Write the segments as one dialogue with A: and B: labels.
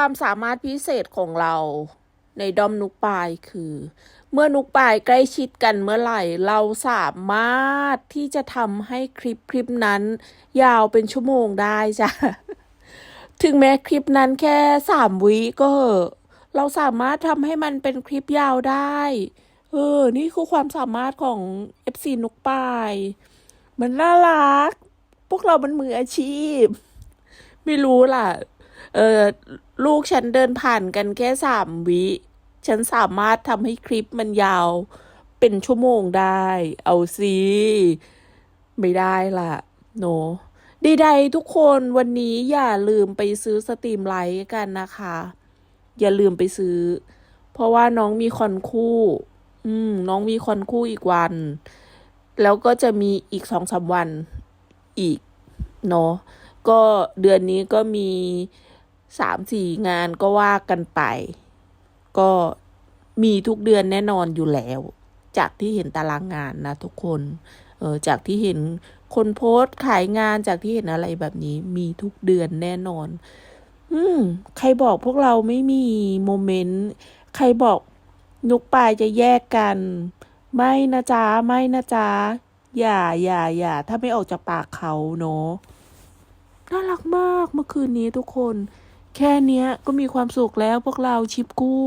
A: ความสามารถพิเศษของเราในดอมนุกปายคือ เมื่อนุกปายใกล้ชิดกันเมื่อไหร่ เราสามารถที่จะทำให้คลิปคลิปนั้น ยาวเป็นชั่วโมงได้จ้ะ ถึงแม้คลิปนั้นแค่สามวิก็เหอะเราสามารถทำให้มันเป็นคลิปยาวได้ เออ นี่คือความสามารถของ FC นุกปาย มันน่ารัก พวกเรามันมืออาชีพ ไม่รู้ล่ะ เออลูกฉันเดินผ่านกันแค่สามวิ ฉันสามารถทำให้คลิปมันยาว เป็นชั่วโมงได้ เอาสิไม่ได้ล่ะ โนใดๆทุกคนวันนี้อย่าลืมไปซื้อสตรีมไลท์กันนะคะ อย่าลืมไปซื้อ เพราะว่าน้องมีคอนคู่ อืม น้องมีคอนคู่อีกวัน แล้วก็จะมีอีกสองสามวันอีก เนาะก็เดือนนี้ก็มี สามสี่งานก็ว่ากันไป ก็มีทุกเดือนแน่นอนอยู่แล้ว จากที่เห็นตารางงานนะทุกคนเออจากที่เห็นคนโพสต์ขายงานจากที่เห็นอะไรแบบนี้มีทุกเดือนแน่นอน อืม ใครบอกพวกเราไม่มีโมเมนต์ใครบอกนุกปายจะแยกกัน ไม่นะจ๊ะไม่นะจ๊ะอย่าอย่าอย่าถ้าไม่ออกจากปากเขาเนาะน่ารักมากเมื่อคืนนี้ทุกคน แค่เนี้ยก็มีความสุขแล้วพวกเราชิปกู้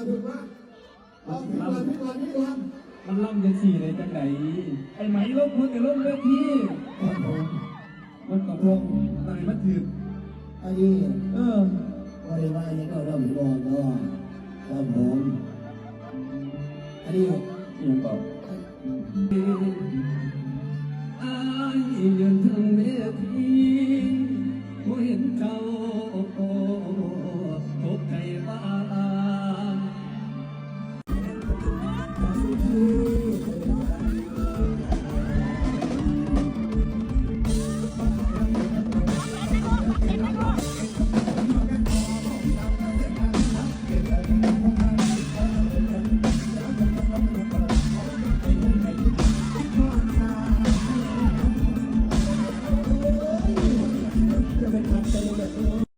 B: กพิธีก
C: ร
D: ถึงมากเอาพิธีกรพิธีกรพิธีกร
E: มันล่ำจะสี่เลยจังไหนไอ้ไหมลบพื้นไอ้ลบเวที
D: ครับผม
E: มันกับลงอะไรมันถือ
D: อันนี้
E: เออ
D: บริวารยังก็เราอยู่รอเนาะครับผมอันนี้
E: อย่างบอก